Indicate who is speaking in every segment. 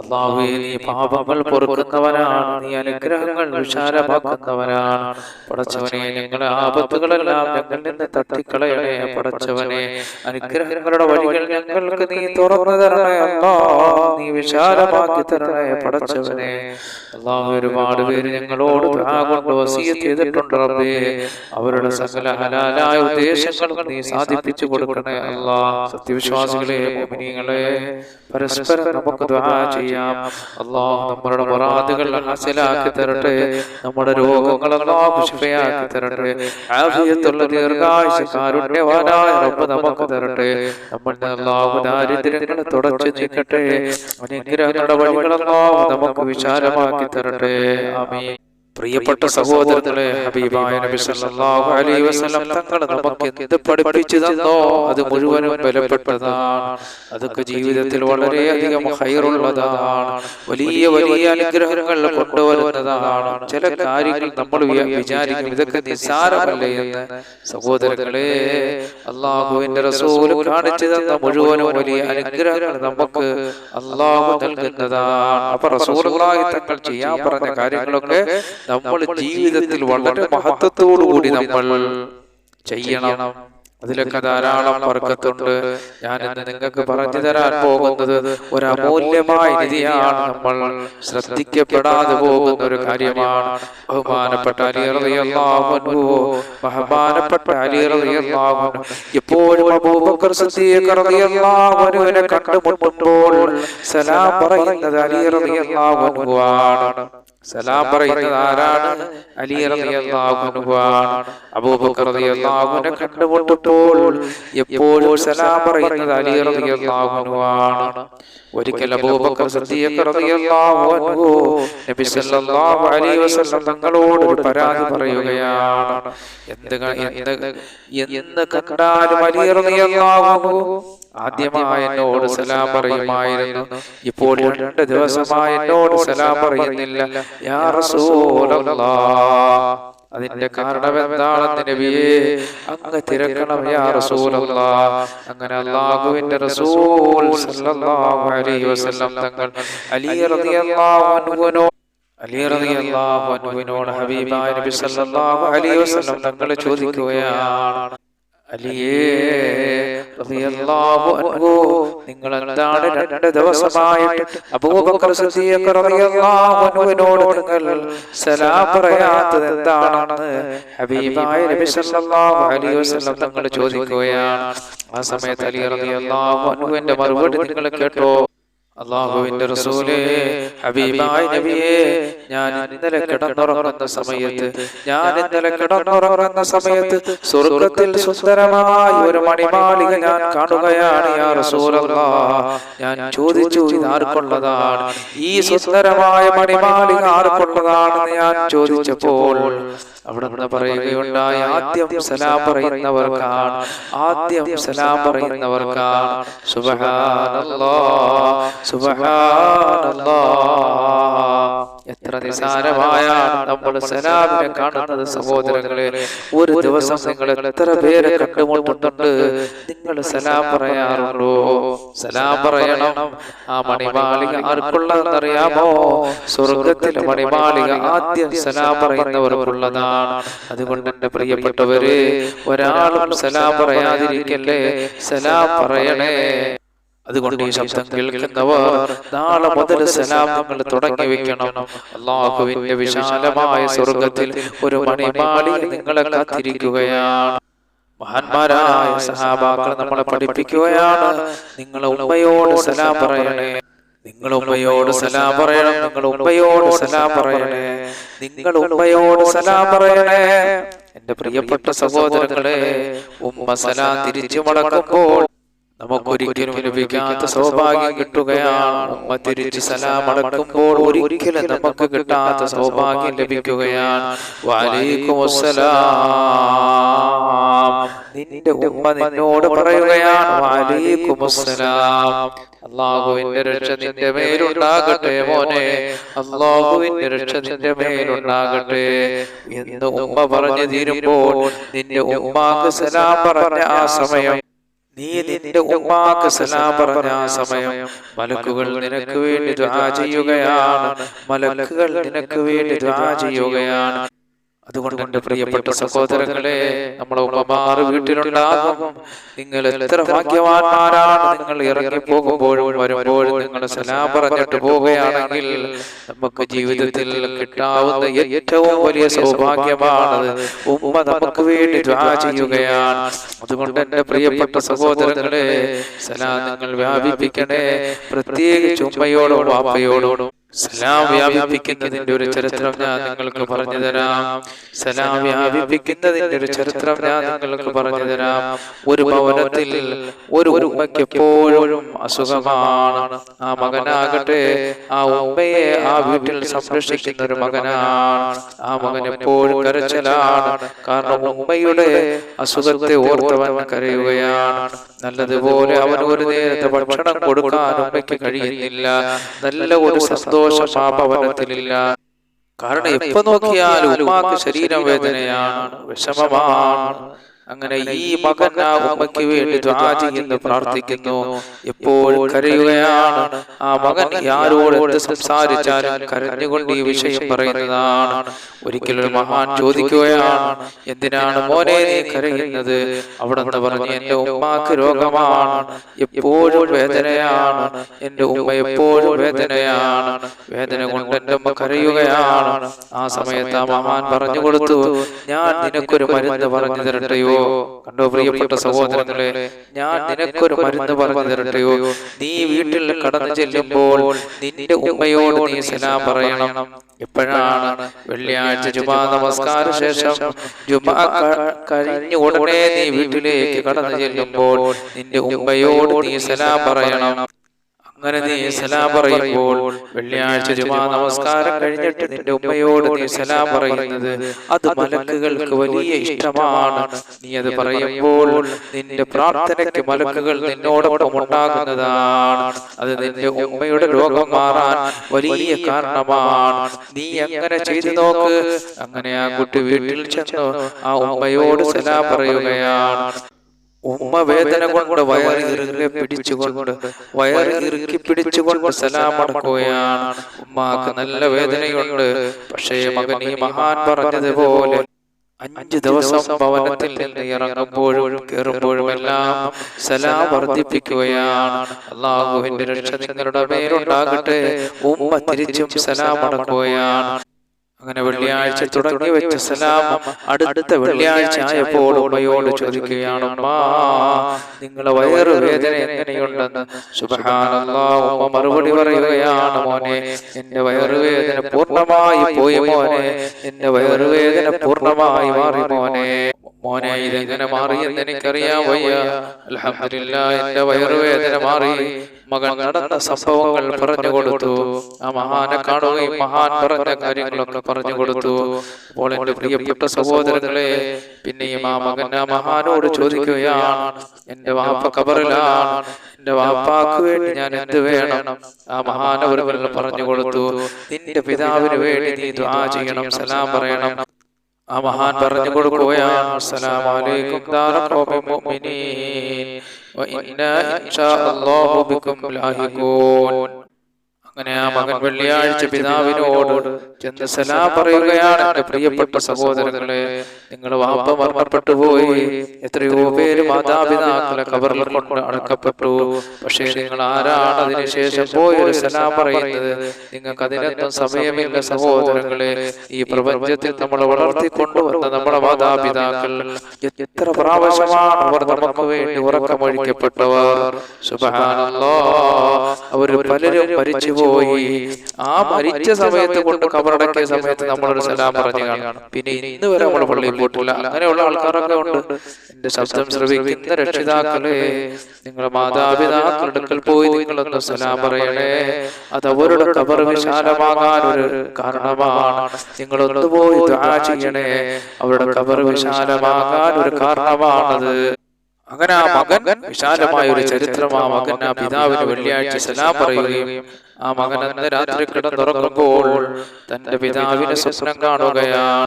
Speaker 1: അള്ളാഹുവേ നീ പാപങ്ങൾ പൊറുക്കുന്നവനാണ് നീ അനുഗ്രഹങ്ങൾ വിശാലമാക്കുന്നവനാണ് പടച്ചവനെ ഞങ്ങളെ ആപത്തുകളെല്ലാം ഞങ്ങളിൽ നിന്ന് തട്ടിക്കളയണേ പടച്ചവനെ. അനുഗ്രഹങ്ങളുടെ വഴികൾ ഞങ്ങൾക്ക് നീ തുറന്നു തരണേ അല്ലാ നീ വിശാലമാക്കി തരണേ പടച്ചവനെ. അള്ളാഹു ഒരുപാട് പേര് ഞങ്ങളോട് കൊണ്ട് വസീയത്ത് ചെയ്തിട്ടുണ്ട് റബ്ബേ. അവരുടെ സകല ഹലാലായ ഉദ്ദേശങ്ങളും നീ സാധിപ്പിച്ചു കൊടുക്കണേ അല്ലാ. സത്യവിശ്വാസികളെ മോമിനികളെ പരസ്പരം നമുക്ക് ദുആ ചെയ്യാം. അള്ളാഹു നമ്മുടെ മുറാദുകൾ ഹാസിലാക്കി തരട്ടെ. നമ്മുടെ രോഗങ്ങൾ അള്ളാഹു ശിഫയാക്കി തരട്ടെ. ആഫിയത്തുള്ള ദീർഘായുസ് കാരുണ്യവാനായ റബ്ബ് നമുക്ക് തരട്ടെ. നമ്മളുടെ അള്ളാഹു ദാരിദ്ര്യങ്ങളെ തുടച്ചു നീക്കട്ടെ. അനുഗ്രഹങ്ങളുടെ വഴികൾ അള്ളാഹു നമുക്ക് വിശാലമാക്കി തരട്ടെ ആമീൻ. പ്രിയപ്പെട്ട സഹോദരങ്ങളെ ഹബീബായ നബി സല്ലല്ലാഹു അലൈഹി വസല്ലം തങ്ങൾ നമുക്ക് എന്ത് പഠിപ്പിച്ചു തന്നോ? അത് മുഴുവനും ബലപ്പെട്ടതാണ് അതൊക്കെ ജീവിതത്തിൽ വളരെയധികം ഹൈറുള്ളതാണ്. വലിയ വലിയ അനുഗ്രഹങ്ങൾ കൊണ്ടുവരുന്നതാണ്. ചില കാര്യങ്ങൾ നമ്മൾ വിചാരിക്കും. ഇതൊക്കെ നിസ്സാരമല്ലേ എന്ന് സഹോദരങ്ങളെ അള്ളാഹുവിന്റെ റസൂൽ കാണിച്ചു തന്ന മുഴുവനും വലിയ അനുഗ്രഹങ്ങൾ നമുക്ക് അള്ളാഹു നൽകുന്നതാണ്. അപ്പൊ റസൂലുള്ളാഹി തങ്ങൾ ചെയ്യാൻ പറഞ്ഞ കാര്യങ്ങളൊക്കെ നമ്മൾ ജീവിതത്തിൽ വളരെ മഹത്വത്തോടു കൂടി നമ്മൾ ചെയ്യണം. അതിലൊക്കെ ധാരാളം വർക്കത്തുണ്ട്. ഞാൻ നിങ്ങൾക്ക് പറഞ്ഞു തരാൻ പോകുന്നത് ഒരു അമൂല്യമായ നിധിയാണ് നമ്മൾ. ശ്രദ്ധിക്കപ്പെടാതെ പോകുന്ന ഒരു കാര്യമാണ് ബഹുമാനപ്പെട്ട അലി റളിയല്ലാഹു അൻഹു. ബഹുമാനപ്പെട്ട അലി റളിയല്ലാഹു എപ്പോഴും കണ്ടുമുട്ടുമ്പോൾ സലാം പറയുന്നത് അലി റളിയല്ലാഹു ആണ്. സലാം പറയുന്നത് ആരാണ്? അലി റളിയല്ലാഹു അൻഹു അബൂബക്കർ അൻഹു എപ്പോഴും സലാം പറയുന്നത് അലി റളിയല്ലാഹു ആണ്. ഒരിക്കൽ അബൂബക്കർ സിദ്ദീഖ് റളിയല്ലാഹു അൻഹു നബി സല്ലല്ലാഹു അലൈഹി വസല്ലം തങ്ങളോട് ഒരു പരാതി പറയുകയാണ്. എന്ത് എന്ത് എന്ന് കണ്ടാലും അലി റളിയല്ലാഹു ആദ്യമായി എന്നോട് സലാം പറയുമായിരുന്നു. ഇപ്പോൾ രണ്ട് ദിവസമായി എന്നോട് സലാം പറയുന്നില്ല. യാ അതിന്റെ കാരണം എന്താണെന്ന് നബിയെ? അങ്ങ് തിരക്കണം യാ റസൂലല്ല. അങ്ങനെ അല്ലാഹുവിന്റെ റസൂൽ സല്ലല്ലാഹു അലൈഹി വസല്ലം തങ്ങൾ അലി റളിയല്ലാഹു അൻഹുവിനോട് അലി റളിയല്ലാഹു അൻഹുവിനോട് ഹബീബായ നബി സല്ലല്ലാഹു അലൈഹി വസല്ലം തങ്ങൾ ചോദിക്കുകയാണ്. അലിയേ റളിയല്ലാഹു അൻഹു. നിങ്ങൾ എന്താണ് രണ്ട് ദിവസമായിട്ട് അബൂബക്കർ സിദ്ദീഖ് റളിയല്ലാഹു അൻഹുവിനോട് നിങ്ങൾ സലാം പറയാത്തത് എന്താണെന്ന് ഹബീബായ നബി സല്ലല്ലാഹു അലൈഹി വസല്ലം തങ്ങൾ ചോദിക്കുകയാണ്. ആ സമയത്ത് അലി റളിയല്ലാഹു അൻഹുവിന്റെ മറുപടി നിങ്ങൾ കേട്ടോ. അള്ളാഹുവിന്റെ റസൂലേ ഹബീബായ നബിയേ ഞാൻ ഇന്നലെ കിടന്നുറങ്ങുന്ന സമയത്ത് ഞാൻ ഇന്നലെ കിടന്നുറങ്ങുന്ന സമയത്ത് സ്വർഗത്തിൽ സുന്ദരമായ ഒരു മണിമാളിക ഞാൻ കാണുകയാണ് യാ റസൂലല്ലാഹ് ഞാൻ ചോദിച്ചു ഇത് ആർക്കുള്ളതാണ്? ഈ സുന്ദരമായ മണിമാളിക ആർക്കുള്ളതാണെന്ന് ഞാൻ ചോദിച്ചപ്പോൾ അവിടെ നിന്ന് പറയുകയുണ്ടായി ആദ്യം സലാം പറയുന്നവർക്കാണ് ആദ്യം സലാം പറയുന്നവർക്കാണ് സുബ്ഹാനല്ലാഹ് സുബ്ഹാനല്ലാഹ് എത്ര നിസാരമായ നമ്മൾ സലാമിനെ കാണുന്നത് സഹോദരങ്ങളെ ഒരു ദിവസം നിങ്ങൾ എത്ര പേരെ കണ്ടുമുട്ടുന്നുണ്ട്? നിങ്ങൾ സലാം പറയാറുള്ളൂ സലാം പറയണം. ആ മണിമാളിക ആർക്കുള്ളതെന്നറിയാമോ? സ്വർഗത്തിലെ മണിമാളിക ആദ്യം സലാം പറയുന്നവർക്കുള്ളതാണ് അതുകൊണ്ട് എന്റെ പ്രിയപ്പെട്ടവര് ഒരാളും സലാം പറയാതിരിക്കല്ലേ? സലാം പറയണേ. അതുകൊണ്ട് ഈ ശബ്ദം കേൾക്കുന്നവർ നാളെ മുതൽ സലാം നിങ്ങൾ തുടങ്ങി വെക്കണം. അള്ളാഹുവിന്റെ വിശാലമായ സ്വർഗത്തിൽ ഒരു മണിമാളി നിങ്ങളെ കാത്തിരിക്കുകയാണ്. മഹാന്മാരായ സഹാബാക്കൾ നമ്മളെ പഠിപ്പിക്കുകയാണ്. നിങ്ങൾ ഉമ്മയോട് സലാം പറയണേ. നിങ്ങൾ ഉമ്മയോട് സലാം പറയണം. നിങ്ങൾ ഉമ്മയോട് സലാം പറയണേ. നിങ്ങൾ ഉമ്മയോട് സലാം പറയണേ. എന്റെ പ്രിയപ്പെട്ട സഹോദരങ്ങളെ ഉമ്മ സലാം തിരിച്ചു മടക്കുമ്പോൾ നമുക്കൊരിക്കലും ലഭിക്കാത്ത സൗഭാഗ്യം കിട്ടുകയാണ്. തിരിച്ച് സലാം അടക്കുമ്പോൾ ഒരിക്കലും നമുക്ക് കിട്ടാത്ത സൗഭാഗ്യം ലഭിക്കുകയാണ്. വലൈക്കും അസ്സലാം. നിന്റെ ഉമ്മ നിന്നോട് പറയുകയാണ്. വലൈക്കും അസ്സലാം അള്ളാഹുവിന്റെ രക്ഷ നിന്റെ മേലുണ്ടാകട്ടെ മോനെ. അള്ളാഹുവിന്റെ രക്ഷ നിന്റെ മേലുണ്ടാകട്ടെ. എന്ന് ഉമ്മ പറഞ്ഞു തീരുമ്പോൾ നിന്റെ ഉമ്മാക്ക് സലാം പറഞ്ഞ ആ സമയം നീ നിന്റെ ഉമ്മാക്ക് സലാം പറഞ്ഞ ആ സമയം മലക്കുകൾ നിനക്ക് വേണ്ടി ദ്വാ ചെയ്യുകയാണ്. മലക്കുകൾ നിനക്ക് വേണ്ടി ദ്വാ ചെയ്യുകയാണ്. അതുകൊണ്ട് എന്റെ പ്രിയപ്പെട്ട സഹോദരങ്ങളെ നമ്മളെ ഉമ്മമാർ വീട്ടിലുണ്ടാകും. നിങ്ങൾ എത്ര ഭാഗ്യവാന്മാരാണ് നിങ്ങൾ ഇറങ്ങി പോകുമ്പോഴും വരുമ്പോഴും നിങ്ങൾ സലാം പറഞ്ഞിട്ട് പോവുകയാണെങ്കിൽ നമുക്ക് ജീവിതത്തിൽ കിട്ടാവുന്ന ഏറ്റവും വലിയ സൗഭാഗ്യമാണ് ഉമ്മ നമുക്ക് വേണ്ടി ദ്വാ ചെയ്യുകയാണ്. അതുകൊണ്ട് എന്റെ പ്രിയപ്പെട്ട സഹോദരങ്ങളെ സലാം നിങ്ങൾ വ്യാപിപ്പിക്കണേ. പ്രത്യേകിച്ച് ഉമ്മയോടും വാപ്പയോടും സലാം വ്യാപിപ്പിക്കുന്നതിന്റെ ഒരു ചരിത്രം ഞാൻ നിങ്ങൾക്ക് പറഞ്ഞു തരാം. സലാം വ്യാപിപ്പിക്കുന്നതിന്റെ ഒരു ചരിത്രം ഞാൻ നിങ്ങൾക്ക് പറഞ്ഞു തരാം. ഒരു ഭവനത്തിൽ ഒരു ഉമ്മയ്ക്ക് എപ്പോഴും അസുഖമാണ്. ആ മകനാകട്ടെ ആ ഉമ്മയെ ആ വീട്ടിൽ സംരക്ഷിക്കുന്ന ഒരു മകനാണ്. ആ മകൻ എപ്പോഴും കരച്ചിലാണ്. കാരണം ഉമ്മയുടെ അസുഖത്തെ ഓർത്തവൻ കരയുകയാണ്. നല്ലതുപോലെ അവൻ ഒരു നേരത്തെ ഭക്ഷണം കൊടുക്കാൻ ഉമ്മയ്ക്ക് കഴിയുന്നില്ല. നല്ല ഒരു സന്തോഷം ആ ഭവനത്തിലില്ല കാരണം എപ്പോ നോക്കിയാലും ഉമ്മാക്ക് ശരീരം വേദനയാണ് വിഷമമാണ്. അങ്ങനെ ഈ മകൻ ആ ഉമ്മയ്ക്ക് വേണ്ടി ദ്വാ ചെയ്യുന്നു പ്രാർത്ഥിക്കുന്നു. എപ്പോൾ കരയുകയാണ് ആ മകൻ ആരോട് എന്ത് സംസാരിച്ചാലും കരഞ്ഞുകൊണ്ട് ഈ വിഷയം പറയുന്നതാണ്. ഒരിക്കലും മഹാൻ ചോദിക്കുകയാണ് എന്തിനാണ് മോനെ നീ കരയുന്നത്? അവിടെ നിന്ന് പറഞ്ഞു എന്റെ ഉമ്മാക്ക് രോഗമാണ്. എപ്പോഴും വേദനയാണ്. എന്റെ ഉമ്മ എപ്പോഴും വേദനയാണ്. വേദന കൊണ്ട് എന്റെ ഉമ്മ കരയുകയാണ്. ആ സമയത്ത് ആ മഹാൻ പറഞ്ഞു കൊടുത്തു ഞാൻ നിനക്കൊരു മരുന്ന് പറഞ്ഞു തരട്ടെയോ? കണ്ടോ പ്രിയപ്പെട്ട സഹോദരങ്ങളെ ഞാൻ നിനക്കൊരു മരുന്ന് പറഞ്ഞു തരട്ടെയോ? നീ വീട്ടിൽ കടന്നു ചെല്ലുമ്പോൾ നിന്റെ ഉമ്മയോട് നീ സലാം പറയണം. എപ്പോഴാണ്? വെള്ളിയാഴ്ച ജുമാ നമസ്കാര ശേഷം ജുമാ കഴിഞ്ഞ ഉടനെ നീ വീട്ടിലേക്ക് കടന്നു ചെല്ലുമ്പോൾ നിന്റെ ഉമ്മയോട് നീ സലാം പറയണം. അങ്ങനെ നീ സലാം പറയുമ്പോൾ വെള്ളിയാഴ്ച ജുമാ നമസ്കാരം കഴിഞ്ഞിട്ട് നിന്റെ ഉമ്മയോട് നീ സലാം പറയുന്നത് അത് മലക്കുകൾക്ക് വലിയ ഇഷ്ടമാണ്. നീ അത് പറയുമ്പോൾ നിന്റെ പ്രാർത്ഥനയ്ക്ക് മലക്കുകൾ നിന്നോടൊപ്പം ഉണ്ടാകുന്നതാണ്. അത് നിന്റെ ഉമ്മയുടെ രോഗം മാറാൻ വലിയ കാരണമാണ്. നീ അങ്ങനെ ചെയ്തു നോക്ക്? അങ്ങനെ ആ കുട്ടി വീട്ടിൽ ചെന്നോ ആ ഉമ്മയോട് സലാം പറയുകയാണ്. ഉമ്മ വേദന കൊണ്ട് വയറിറുകെ പിടിച്ചുകൊണ്ട് വയറിറുക്കി പിടിച്ചുകൊണ്ട് സലാമടക്കുകയാണ് ഉമ്മാക്ക് നല്ല വേദനയുണ്ട്. പക്ഷേ മകൻ ഈ മഹാൻ പറഞ്ഞതുപോലെ അഞ്ച് ദിവസം ഭവനത്തിൽ നിന്ന് ഇറങ്ങുമ്പോഴും കയറുമ്പോഴും എല്ലാം സലാം വർദ്ധിപ്പിക്കുകയാണ്. അള്ളാഹുവിന്റെ രക്ഷ നിങ്ങളുടെ പേരുണ്ടാകട്ടെ ഉമ്മ തിരിച്ചും സലാം അടക്കുകയാണ്. അങ്ങനെ വെള്ളിയാഴ്ച തുടങ്ങി വെച്ച സലാം അടുത്ത വെള്ളിയാഴ്ച ആയപ്പോൾ ഉമ്മയോട് ചോദിക്കുകയാണ് നിങ്ങളെ വയറു വേദന എങ്ങനെയുണ്ടെന്ന്? ഉമ്മ മറുപടി പറയുകയാണ് മോനെ എന്റെ വയറുവേദന പൂർണമായി പോയി മോനെ എന്റെ വയറുവേദന പൂർണമായി മാറി മോനെ. മോനെ ഇതെങ്ങനെ മാറിയെന്ന് എനിക്കറിയാൻ വയ്യ. അൽഹംദുലില്ലാ എന്റെ വയറുവേദന മാറി. മകൻ നടന്ന സംഭവങ്ങൾ പറഞ്ഞു കൊടുത്തു. ആ മഹാനെ കാണുകയും മഹാൻ പറഞ്ഞ കാര്യങ്ങളൊക്കെ പറഞ്ഞു കൊടുത്തു. അപ്പോൾ പ്രിയപ്പെട്ട സഹോദരങ്ങളെ പിന്നെയും ആ മകൻ ആ മഹാനോട് ചോദിക്കുകയാണ് എന്റെ വാപ്പ കബറിലാണ് എന്റെ വാപ്പാക്ക് വേണ്ടി ഞാൻ എന്ത് വേണം? ആ മഹാനവരുകൾ പറഞ്ഞു കൊടുത്തു നിന്റെ പിതാവിന് വേണ്ടി നീ ദ്വാ ചെയ്യണം സലാം പറയണം. ആ മഹാൻ പറഞ്ഞു കൊടുക്കുകയാണ് അസ്സലാമു അലൈക്കും ദാറ മുഅ്മിനീൻ. അങ്ങനെ ആ മകൻ വെള്ളിയാഴ്ച പിതാവിനോട് ചെന്ന് സലാം പറയുകയാണ്. എന്റെ പ്രിയപ്പെട്ട സഹോദരങ്ങളെ നിങ്ങൾ വാപ്പ മർമ്മപ്പെട്ടു പോയി. എത്രയോ പേര് മാതാപിതാക്കളെ കബറിൽ കൊണ്ട് അടക്കപ്പെട്ടു. പക്ഷേ നിങ്ങൾ ആരാണ്? അതിനുശേഷം പോയൊരു സലാം പറയുന്നത്. നിങ്ങൾക്ക് അതിനൊന്നും സമയമില്ല സഹോദരങ്ങളെ. ഈ പ്രപഞ്ചത്തിൽ നമ്മൾ വളർത്തിക്കൊണ്ടുവന്ന നമ്മുടെ മാതാപിതാക്കൾ എത്ര പ്രാവശ്യമാണ് അവർ നമുക്ക് വേണ്ടി ഉറക്കമൊഴിക്കപ്പെട്ടവർ? അവർ പലരും മരിച്ചുപോയി ആ മരിച്ച സമയത്ത് കൊണ്ട് കബറടക്കിയ സമയത്ത് നമ്മളൊരു സലാം പറഞ്ഞു കാണും. പിന്നെ ഇന്ന് വരെ നമ്മൾ പള്ളിയിൽ പോയിട്ടില്ല. അങ്ങനെയുള്ള ആൾക്കാരൊക്കെ ഉണ്ട്. എന്റെ ശബ്ദം ശ്രവിക്കുന്ന രക്ഷിതാക്കളെ നിങ്ങളുടെ മാതാപിതാക്കളുടെ അടുക്കൽ പോയി നിങ്ങളൊന്ന് സലാം പറയണേ. അത് അവരുടെ കബർ വിശാലമാകാൻ ഒരു കാരണമാണ്. നിങ്ങളൊന്ന് പോയി ചെയ്യണേ. അവരുടെ കബർ വിശാലമാകാൻ ഒരു കാരണമാണത്. അങ്ങനെ ആ മകൻ വിശാലമായ ഒരു ചരിത്രം ആ മകൻ ആ പിതാവിന് വെള്ളിയാഴ്ച സലാം പറയുകയും ആ മകൻ അന്ന് രാത്രി കിടന്നുറങ്ങുമ്പോൾ തന്റെ പിതാവിനെ സ്വപ്നം കാണുകയാണ്.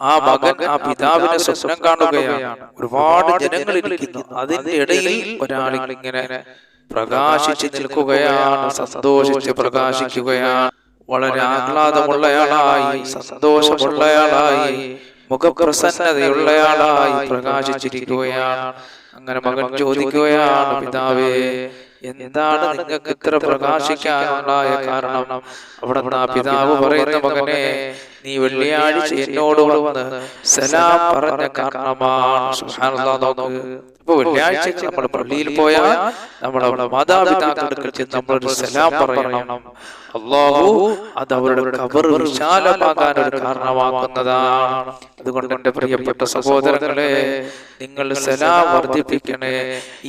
Speaker 1: ആ മകൻ ആ പിതാവിനെ സ്വപ്നം കാണുകയാണ്. ഒരുപാട് ജനങ്ങൾ ഇരിക്കുന്നു. അതിന്റെ ഇടയിൽ ഒരാൾ ഇങ്ങനെ പ്രകാശിച്ച് നിൽക്കുകയാണ് സന്തോഷിച്ച് പ്രകാശിക്കുകയാണ്. വളരെ ആഹ്ലാദമുള്ളയാളായി സന്തോഷമുള്ളയാളായി മുഖപ്രസന്നതയുള്ളയാളായി പ്രകാശിച്ചിരിക്കുകയാണ്. അങ്ങനെ മകൻ ചോദിക്കുകയാണ് പിതാവേ എന്താണ് നിങ്ങൾക്ക് ഇത്ര പ്രകാശിക്കാനുണ്ടായ കാരണം? അവിടെ പിതാവ് പറയുന്ന മകനെ നീ വെള്ളിയാഴ്ച എന്നോട് വന്ന് സലാം പറഞ്ഞ കാരണമാണ് ഇപ്പൊ വെള്ളിയാഴ്ച നമ്മൾ പള്ളിയിൽ പോയാൽ നമ്മുടെ മാതാപിതാക്കൾക്ക് ചെന്ന് നമ്മളൊരു സലാം പറയണം. അള്ളാഹു അത് അവരുടെ കബർ വിശാലമാകാൻ ഒരു കാരണമാക്കുന്നതാണ്. അതുകൊണ്ട് എന്റെ പ്രിയപ്പെട്ട സഹോദരങ്ങളെ നിങ്ങൾ സലാം വർദ്ധിപ്പിക്കണേ.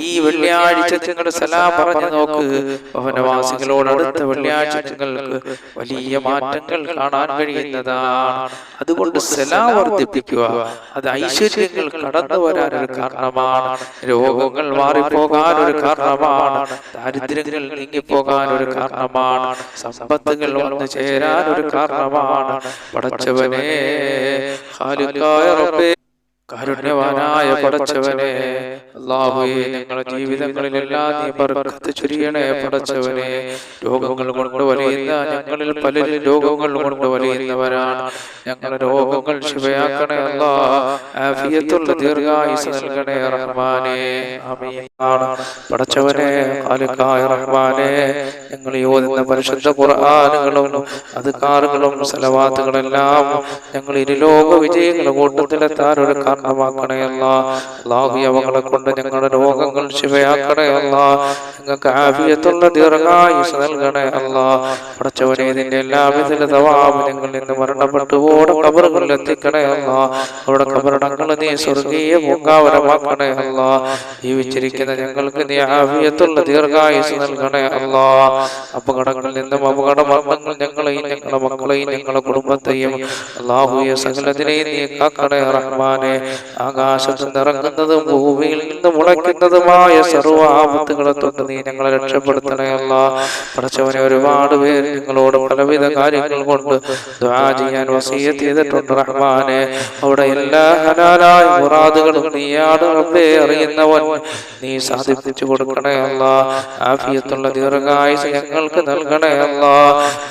Speaker 1: ഈ വെള്ളിയാഴ്ച നിങ്ങൾ സലാം പറഞ്ഞു നോക്ക്. ഭവനവാസികളോട് അടുത്ത വെള്ളിയാഴ്ച നിങ്ങൾക്ക് വലിയ മാറ്റങ്ങൾ കാണാൻ കഴിയുന്നതാണ്. അതുകൊണ്ട് സലാം വർദ്ധിപ്പിക്കുക. അത് ഐശ്വര്യങ്ങൾ കടന്നു വരാൻ ഒരു കാരണമാണ്. രോഗങ്ങൾ മാറിപ്പോകാൻ ഒരു കാരണമാണ്. ദാരിദ്ര്യങ്ങൾ നീങ്ങിപ്പോകാൻ ഒരു കാരണമാണ്. സമ്പത്തുകൾ വന്നു ചേരാൻ ഒരു കാരണമാണ്. പടച്ചവനെ ഹാലുക്കായ റബ്ബേ കാരുണ്യവാനായ പടച്ചവനെ അള്ളാഹുയെ ഞങ്ങളുടെ ജീവിതങ്ങളിലെല്ലാം നീ ബർക്കത്ത് ചൊരിയണേ പടച്ചവനെ. രോഗങ്ങൾ കൊണ്ട് വലിയുന്ന ഞങ്ങളിൽ പലരും രോഗങ്ങൾ കൊണ്ട് വലിയുന്നവരാണ്. ഞങ്ങളുടെ രോഗങ്ങൾ ശിവയാക്കണേ അല്ലാ ആഫിയത്തുള്ള ദീർഘായുസ് നൽകണേ റഹ്മാനെ. ആമീൻ. പടച്ചവനെ ഖാലിഖായ റഹ്മാനെ. ഞങ്ങൾ ഓതുന്ന പരിശുദ്ധ ഖുർആനുകളും അധികാറുകളും സലവാത്തുകളെല്ലാം ഞങ്ങൾ ഇരുലോക വിജയങ്ങളുടെ കൂട്ടത്തിലെത്താൻ ഒരു കാരണമാക്കണയല്ല അള്ളാഹു അവങ്ങളെ കൊണ്ട് ഞങ്ങളുടെ രോഗങ്ങൾ ശിവയാക്കണയല്ല ഞങ്ങൾക്ക് ആഫിയത്തുള്ള ദീർഘായുസ് നൽകണേ അല്ല. പടച്ചവനെ ഇതിന്റെ എല്ലാവിധ തവാബ് നിങ്ങൾ നിന്ന് മരണപ്പെട്ടു ഓടെ കബറുകളിൽ എത്തിക്കണേ അല്ല. അവിടെ കബറടങ്ങൾ നീ സ്വർഗീയ പൂങ്കാവരമാക്കണേ അല്ല. ജീവിച്ചിരിക്കുന്ന ഞങ്ങൾക്ക് നീ ആഫിയത്തുള്ള ദീർഘായുസ് നൽകണേ അല്ല. അപകടങ്ങളിൽ നിന്നും അപകട മരണങ്ങൾ ഞങ്ങളെയും ഞങ്ങളുടെ മക്കളെയും ഞങ്ങളുടെ കുടുംബത്തെയും അള്ളാഹുയെ സകലത്തിനെയും നീ കാക്കണേ റഹ്മാനെ. ആകാശത്ത് നിറങ്ങുന്നതും ഭൂമിയിൽ നിന്ന് മുളയ്ക്കുന്നതുമായ സർവാപത്തുകളെ തൊട്ട് നീ ഞങ്ങളെ രക്ഷപ്പെടുത്തണയല്ല പഠിച്ചവനെ ഒരുപാട് പേര് നിങ്ങളോട് പലവിധ കാര്യങ്ങൾ കൊണ്ട് ചെയ്യാൻ വസീയത്ത് ചെയ്തിട്ടുണ്ട് റഹ്മാനെ. അവിടെ എല്ലാ ഹലാലായ മുറാദുകളും നീയാണ് റബ്ബേ അറിയുന്നവൻ. നീ സാധിപ്പിച്ചു കൊടുക്കണയല്ല ആഫിയത്തുള്ള ദീർഘായുസ് ഞങ്ങൾക്ക് നൽകണയല്ല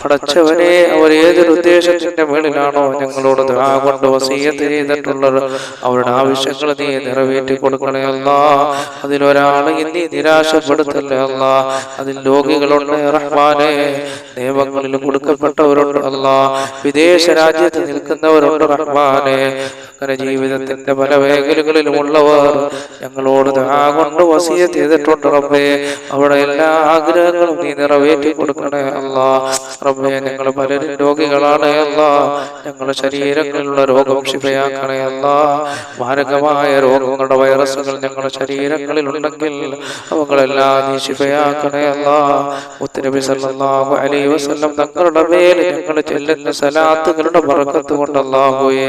Speaker 1: പഠിച്ചവനെ അവരേതൊരു ഉദ്ദേശത്തിന്റെ മേളിലാണോ ഞങ്ങളോട് ദ്വാ കൊണ്ട് വസീയത്ത് ചെയ്തിട്ടുള്ളത്? അവരുടെ ആവശ്യങ്ങൾ നീ നിറവേറ്റി കൊടുക്കണേ അല്ല. അതിലൊരാളെ നീ നിരാശപ്പെടുത്തല്ലേ അല്ല. അതിൽ രോഗികളുണ്ട് റഹ്മാനെ. നിയമങ്ങളിൽ കൊടുക്കപ്പെട്ടവരുണ്ട് അല്ല. വിദേശ രാജ്യത്ത് നിൽക്കുന്നവരുണ്ട് റഹ്മാനെ. അങ്ങനെ ജീവിതത്തിന്റെ പല മേഖലകളിലും ഉള്ളവർ ഞങ്ങളോട് ദാ കൊണ്ട് വസിയ ചെയ്തിട്ടുണ്ട് റബ്ബേ. അവിടെ എല്ലാ ആഗ്രഹങ്ങളും നീ നിറവേറ്റി കൊടുക്കണേ അല്ല. റബ്ബേ ഞങ്ങൾ പലരും രോഗികളാണ് അല്ല. ഞങ്ങളുടെ ശരീരങ്ങളിലുള്ള രോഗം ക്ഷിപയാക്കണേ അല്ല. മാരകമായ രോഗങ്ങളുടെ വൈറസുകൾ ഞങ്ങളുടെ ശരീരങ്ങളിൽ ഉണ്ടെങ്കിൽ അവകളെല്ലാം നീ ശിഫയാക്കണേ അല്ല. മുത്തനബി സല്ലല്ലാഹു അലൈഹി വസല്ലം തങ്ങളുടെ മേൽ ഞങ്ങൾ ചെല്ലുന്ന സലാത്തുകളുടെ ബർക്കത്ത് കൊണ്ട് അല്ലാഹുവേ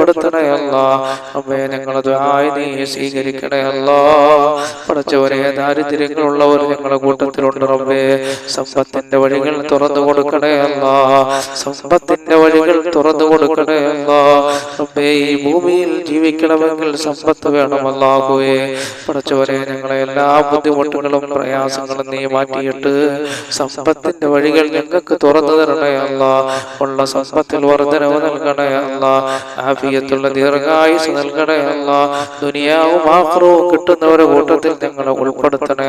Speaker 1: രക്ഷപ്പെടുത്തണേ അല്ല അമ്മയെ ഞങ്ങളെ ദുആയി നീ സ്വീകരിക്കണേ അല്ല പഠിച്ചവരെ ദാരിദ്ര്യങ്ങളുള്ളവർ ഞങ്ങളുടെ കൂട്ടത്തിലുണ്ട് റബ്ബേ. സമ്പത്തിന്റെ വഴികൾ തുറന്നു കൊടുക്കണേ അല്ല സമ്പത്തിന്റെ വഴികൾ തുറന്നു കൊടുക്കണേ അല്ല റബ്ബേ ഈ ഭൂമിയിൽ ജീവിക്കണമെങ്കിൽ സമ്പത്ത് വേണമല്ലാകുവേ പഠിച്ചവരെ ഞങ്ങളെ എല്ലാ ബുദ്ധിമുട്ടുകളും പ്രയാസങ്ങളും നീ മാറ്റിയിട്ട് സമ്പത്തിന്റെ വഴികൾ ഞങ്ങൾക്ക് തുറന്നു തരണേ അല്ല ഉള്ള സമ്പത്തിൽ വർധനവ് നൽകണേ അല്ല ആഫിയത്തുള്ള ദീർഘായുസ് നൽകണേ അല്ല. ദുനിയാവും ആഹ്റവും കിട്ടുന്നവരെ കൂട്ടത്തിൽ നിങ്ങളെ ഉൾപ്പെടുത്തണേ